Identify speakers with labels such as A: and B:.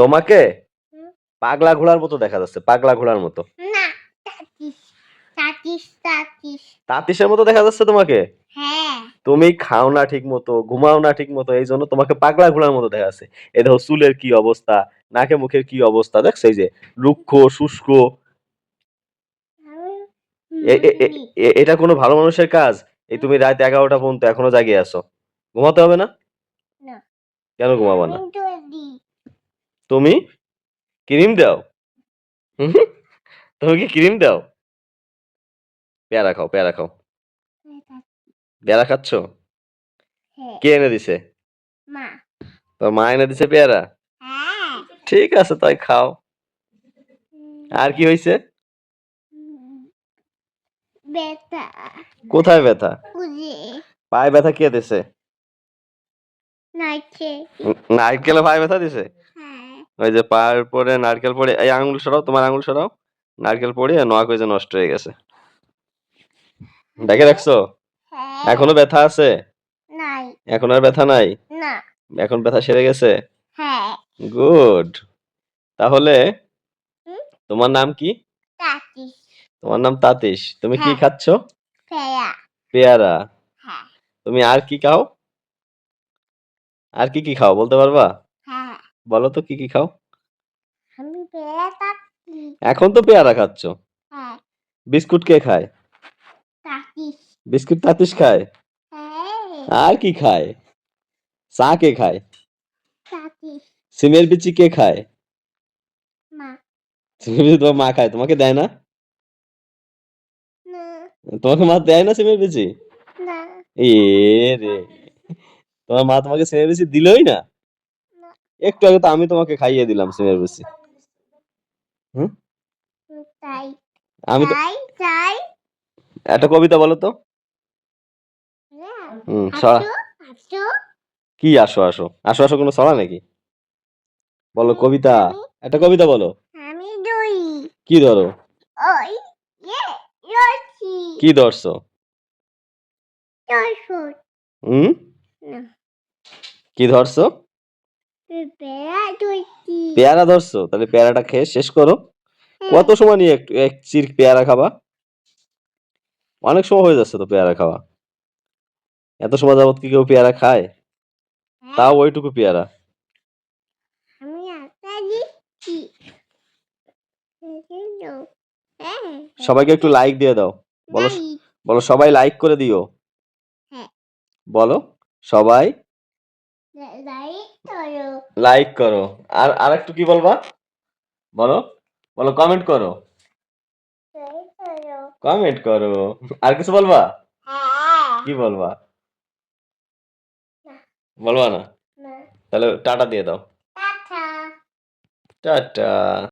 A: তোমাকে পাগলা ঘোড়ার মতো দেখা যাচ্ছে পাগলা ঘোড়ার মতো।
B: না তাতিস তাতিস তাতিস
A: তাঁতিসের মতো দেখা যাচ্ছে তোমাকে?
B: হ্যাঁ।
A: তুমি খাও না ঠিক মতো ঘুমাও না ঠিক মতো এই জন্য তোমাকে পাগলা ঘোড়ার মতো দেখা যাচ্ছে। এ দেখো চুলের কি অবস্থা নাকে মুখের কি অবস্থা দেখছ এই যে রুক্ষ শুষ্ক। এটা কোনো ভালো মানুষের কাজ? এই তুমি রাত এগারোটা পর্যন্ত এখনও জাগিয়ে আছো। ঘুমাতে হবে না। কেন ঘুমাবো না? তুমি ক্রিম দাও। তুমি কি ক্রিম দাও? পেয়ারা খাও পেয়ারা খাও। পেয়ারা খাচ্ছ?
B: হ্যাঁ।
A: কে এনে দিছে?
B: মা।
A: তোর মা এনে দিছে পেয়ারা?
B: হ্যাঁ।
A: ঠিক আছে তাই খাও। আর কি হয়েছে কোথায় ব্যথা? পায়ে ব্যথা কে দিছে? নারকেলে পায়ে ব্যথা দিছে? ওই যে পায়ের পরে নারকেল পরে এই আঙুল সরাও তোমার আঙুল সরাও। নারকেল পড়ে নোয়া কই যে নষ্ট হয়ে গেছে। দেখে রাখছো?
B: হ্যাঁ।
A: এখনও ব্যথা আছে?
B: নাই।
A: এখন আর ব্যথা নাই?
B: না।
A: এখন ব্যথা সেরে গেছে?
B: হ্যাঁ।
A: গুড। তাহলে তোমার নাম কি? তোমার নাম তাতিশ। তুমি কি
B: হ্যাঁ।
A: খাচ্ছ? পেয়ারা।
B: হ্যাঁ।
A: তুমি আর কি খাও? আর কি কি খাও বলতে পারবা?
B: হ্যাঁ।
A: বলো তো কি কি খাও?
B: আমি পেয়া
A: এখন তো পেয়ারা খাচ্ছ?
B: হ্যাঁ।
A: বিস্কুট কে খায়?
B: তাতিস
A: বিস্কুট তাতিশ খায়?
B: হ্যাঁ।
A: আর কি খায়? চা কে খায়?
B: তাতিস
A: সিমের বিচি কে খায়?
B: মা।
A: সিমের বিচি তোমার মা খায়? তোমাকে দেয় না। তোমাকে মা দেয় না সিমের বিচি?
B: না।
A: এ রে। তোমার মা তোমাকে সিমের বিচি দিলই না?
B: না।
A: একটু আগে তো আমি তোমাকে খাইয়ে দিলাম সিমের বিচি।
B: তাই
A: আমি তো
B: তাই তাই।
A: একটা কবিতা বলো তো।
B: হ্যাঁ
A: হুম
B: আসো আসো।
A: কি আসো আসো? আসো আসো কোনো ছড়া নাকি? বলো কবিতা একটা কবিতা বলো।
B: আমি দুই।
A: কি ধরো?
B: ওই ইয়ে
A: কি ধরছো?
B: দর্শন
A: হুম? কি ধরছো? পেয়ারা ধরছো? তাহলে পেয়ারাটা খেয়ে শেষ করো। কত সময় নিয়ে একটু এক চির পেয়ারা খাবা? অনেক সময় হয়ে যাচ্ছে তো পেয়ারা খাওয়া। এত সময় যাবত কি কেউ পেয়ারা খায়? তাও ওইটুকু পেয়ারা।
B: হ্যাঁ।
A: সবাইকে একটু লাইক দিয়ে দাও। বলো বলো সবাই লাইক করে দিও।
B: হ্যাঁ।
A: বলো সবাই লাইক করো। আর আর একটু কি বলবা? বলো। বলো কমেন্ট করো। কমেন্ট করো। আর কিছু বলবা?
B: হ্যাঁ।
A: কি বলবা? বলবা না? তাহলে টাটা দিয়ে দাও। টাটা।